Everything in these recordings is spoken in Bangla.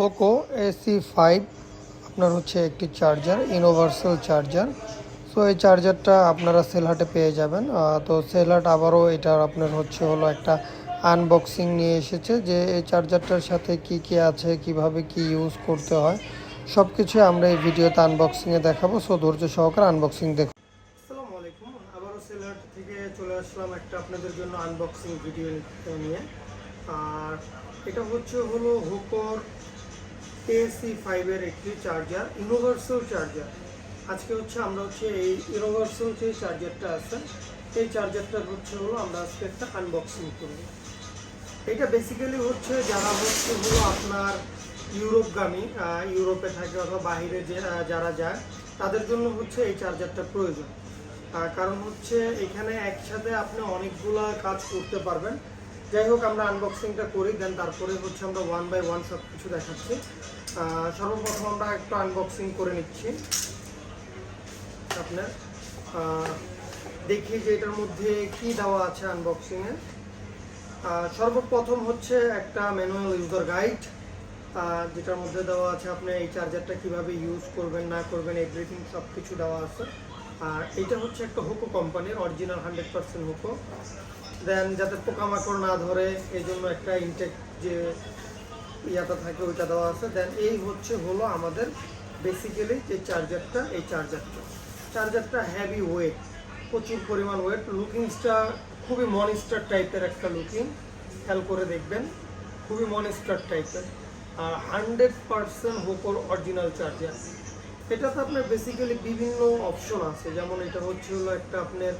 পোকো এসি ফাইভ আপনার হচ্ছে একটি চার্জার ইউনিভার্সাল চার্জার সো এই চার্জারটা আপনারা সেলহাটে পেয়ে যাবেন। তো সেলহাট আবারও এটার আপনার হচ্ছে হলো একটা আনবক্সিং নিয়ে এসেছে যে এই চার্জারটার সাথে কি কি আছে, কীভাবে কি ইউজ করতে হয় সব কিছু আমরা এই ভিডিওতে আনবক্সিংয়ে দেখাবো। সো ধৈর্য সহকারে আনবক্সিং দেখুন। থেকে চলে আসলাম একটা আপনাদের জন্য আনবক্সিং ভিডিও নিয়ে। আর এটা হচ্ছে হলো হুকর এসি ফাইভের একটি চার্জার ইউনিভার্সাল চার্জার আজকে হচ্ছে আমরা হচ্ছে এই ইউনিভার্সাল যে চার্জারটা আছে এই চার্জারটা হচ্ছে হলো আমরা আজকে একটা আনবক্সিং করব। এটা বেসিক্যালি হচ্ছে যারা হচ্ছে হলো আপনার ইউরোপগামী ইউরোপে থাকে অথবা বাইরে যে যারা যায়, তাদের জন্য হচ্ছে এই চার্জারটা প্রয়োজন। কারণ হচ্ছে এখানে একসাথে আপনি অনেকগুলা কাজ করতে পারবেন। যাই হোক, আমরা আনবক্সিংটা করি দেন তারপরে হচ্ছে আমরা ওয়ান বাই ওয়ান সব কিছু দেখাচ্ছি সর্বপ্রথম আমরা একটু আনবক্সিং করে নিচ্ছি। আপনার দেখি যে এটার মধ্যে কি দেওয়া আছে আনবক্সিংয়ে সর্বপ্রথম হচ্ছে একটা ম্যানুয়াল ইউজার গাইড যেটার মধ্যে দেওয়া আছে আপনি এই চার্জারটা কীভাবে ইউজ করবেন, না করবেন এভরিথিং সব কিছু দেওয়া আছে। আর এটা হচ্ছে একটা হুকো কোম্পানির অরিজিনাল হান্ড্রেড পার্সেন্ট হুকো দেন যাতে পোকামাকড় না ধরে এই জন্য একটা ইনটেক যে ইয়াটা থাকে, ওইটা দেওয়া আছে। দেন এই হচ্ছে, হলো আমাদের বেসিক্যালি যে চার্জারটা এই চার্জারটা চার্জারটা হ্যাভি ওয়েট প্রচুর পরিমাণ ওয়েট লুকিংসটা খুবই মনিস্টার টাইপের একটা লুকিং খেয়াল করে দেখবেন, খুবই মনিস্টার টাইপের আর হান্ড্রেড পার্সেন্ট হোকর অরিজিনাল চার্জার এটাতে আপনার বেসিক্যালি বিভিন্ন অপশন আছে। যেমন এটা হচ্ছে হলো একটা আপনার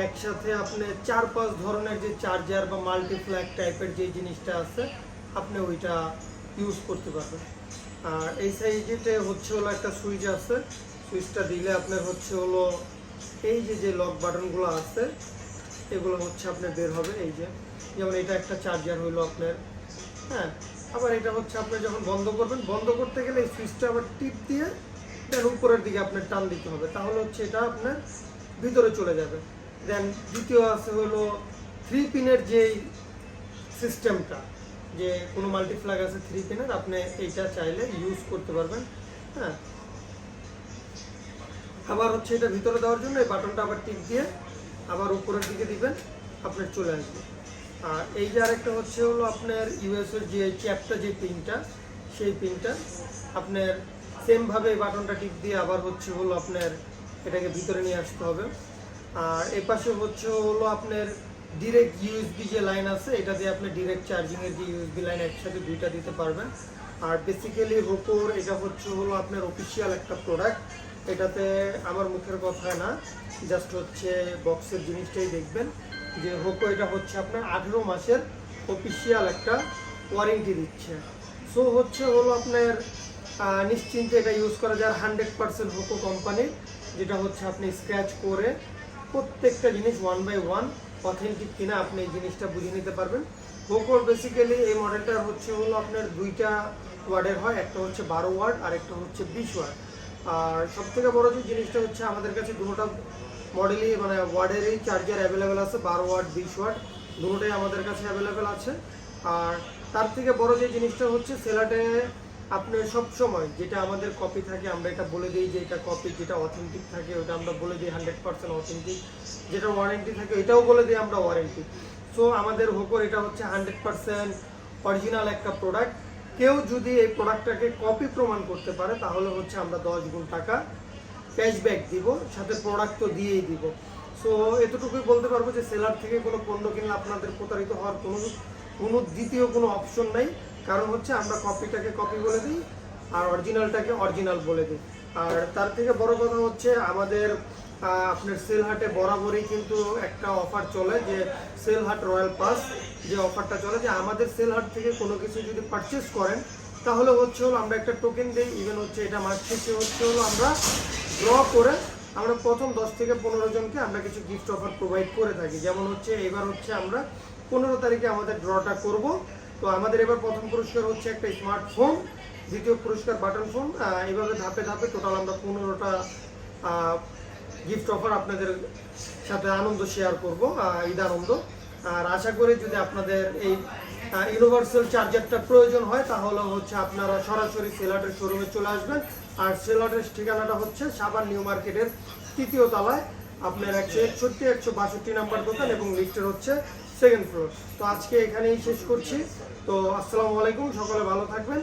একসাথে আপনি চার পাঁচ ধরনের যে চার্জার বা মাল্টিপ্ল্যাক টাইপের যে জিনিসটা আছে, আপনি ওইটা ইউজ করতে পারবেন। আর এই সাইজেতে হচ্ছে হলো একটা সুইচ আছে। সুইচটা দিলে আপনার হচ্ছে হলো এই যে যে লক বাটনগুলো আছে, এগুলো হচ্ছে আপনার বের হবে এই যে। যেমন এটা একটা চার্জার হলো আপনার হ্যাঁ? আবার এটা হচ্ছে আপনি যখন বন্ধ করবেন, বন্ধ করতে গেলে এই সুইচটা আবার টিপ দিয়ে উপরের দিকে আপনার টান দিতে হবে। তাহলে হচ্ছে এটা আপনার ভিতরে চলে যাবে। দেন দ্বিতীয় আছে হলো থ্রি পিনের যেই সিস্টেমটা যে কোনো মাল্টিফ্ল্যাগ আছে থ্রি পিনের আপনি এইটা চাইলে ইউজ করতে পারবেন হ্যাঁ। আবার হচ্ছে এটা ভিতরে দেওয়ার জন্য এই বাটনটা আবার টিপ দিয়ে আবার উপরের দিকে দিবেন, আপনার চলে আসবে। আর এই যে আরেকটা হচ্ছে হলো আপনার ইউএসের যে চ্যাপটা যে পিনটা সেই পিনটা আপনার সেমভাবে বাটনটা টিপ দিয়ে আবার হচ্ছে হলো আপনার এটাকে ভিতরে নিয়ে আসতে হবে। আর এই পাশে হচ্ছে হলো আপনার ডিরেক্ট ইউএসবি যে লাইন আছে, এটা দিয়ে আপনি ডিরেক্ট চার্জিংয়ের যে ইউএসবি লাইন একসাথে দুইটা দিতে পারবেন। আর বেসিক্যালি হোকোর এটা হচ্ছে হলো আপনার অফিসিয়াল একটা প্রোডাক্ট এটাতে আমার মুখের কথা না জাস্ট হচ্ছে বক্সের জিনিসটাই দেখবেন। যে হোকো এটা হচ্ছে আপনার আঠেরো মাসের অফিসিয়াল একটা ওয়ারেন্টি দিচ্ছে। সো হচ্ছে হলো আপনার নিশ্চিন্তে এটা ইউজ করা যায়। হান্ড্রেড পার্সেন্ট হোকো কোম্পানির যেটা হচ্ছে আপনি স্ক্র্যাচ করে প্রত্যেকটা জিনিস ওয়ান বাই ওয়ান অথেন্টিক কিনা আপনি এই জিনিসটা বুঝে নিতে পারবেন। হোকোর বেসিক্যালি এই মডেলটা হচ্ছে হলো আপনার দুইটা ওয়ার্ডের হয়, একটা হচ্ছে বারো ওয়ার্ড আর একটা হচ্ছে বিশ ওয়ার্ড। আর সব থেকে বড় যে জিনিসটা হচ্ছে আমাদের কাছে দুটোটা মডেলই মানে ওয়ার্ডেরই চার্জার অ্যাভেলেবেল আছে, বারো ওয়ার্ড, বিশ ওয়ার্ড, দুটোটাই আমাদের কাছে অ্যাভেলেবেল আছে। আর তার থেকে বড় যে জিনিসটা হচ্ছে সেলাটে আপনি সব সময় যেটা আমাদের কপি থাকে, আমরা এটা বলে দিই যে এটা কপি যেটা অথেন্টিক থাকে, ওটা আমরা বলে দিই হান্ড্রেড পার্সেন্ট অথেন্টিক যেটা ওয়ারেন্টি থাকে এটাও বলে দিই আমরা ওয়ারেন্টি সো আমাদের হোকর এটা হচ্ছে হান্ড্রেড পার্সেন্ট অরিজিনাল একটা প্রোডাক্ট কেউ যদি এই প্রোডাক্টটাকে কপি প্রমাণ করতে পারে, তাহলে হচ্ছে আমরা দশ গুণ টাকা ক্যাশব্যাক দিব, সাথে প্রোডাক্ট তো দিয়েই দিব। সো এতটুকুই বলতে পারব যে সেলার থেকে কোনো পণ্য কিনলে আপনাদের প্রতারিত হওয়ার কোনো কোনো দ্বিতীয় কোনো অপশন নাই। কারণ হচ্ছে আমরা কপিটাকে কপি বলে দিই, আর অরিজিনালটাকে অরিজিনাল বলে দিই। আর তার থেকে বড় কথা হচ্ছে আমাদের আপনার সেলহাটে বরাবরই কিন্তু একটা অফার চলে যে সেলহাট রয়্যাল পাস যে অফারটা চলে যে আমাদের সেলহাট থেকে কোনো কিছু যদি পারচেস করেন, তাহলে হচ্ছে হলো আমরা একটা টোকেন দিই ইভেন হচ্ছে এটা মাস শেষে হচ্ছে হলো আমরা ড্র করে আমরা প্রথম দশ থেকে পনেরো জনকে আমরা কিছু গিফট অফার প্রোভাইড করে থাকি। যেমন হচ্ছে এবার হচ্ছে আমরা পনেরো তারিখে আমাদের ড্রটা করব তো আমাদের এবার প্রথম পুরস্কার হচ্ছে একটা স্মার্টফোন দ্বিতীয় পুরস্কার বাটন ফোন এভাবে ধাপে ধাপে টোটাল আমরা পনেরোটা গিফট অফার আপনাদের সাথে আনন্দ শেয়ার করব ঈদ আনন্দ। আর আশা করি যদি আপনাদের এই ইউনিভার্সাল চার্জারটা প্রয়োজন হয়, তাহলে হচ্ছে আপনারা সরাসরি সেলাটের শোরুমে চলে আসবেন। আর সেলাটের ঠিকানাটা হচ্ছে সাবান নিউ মার্কেটের তৃতীয় তলায়। আপনার একশো একষট্টি, একশো বাষট্টি নাম্বার দোকান এবং লিস্টের হচ্ছে সেকেন্ড ফ্লোর তো আজকে এখানেই শেষ করছি। তো আসসালামু আলাইকুম সকলে ভালো থাকবেন।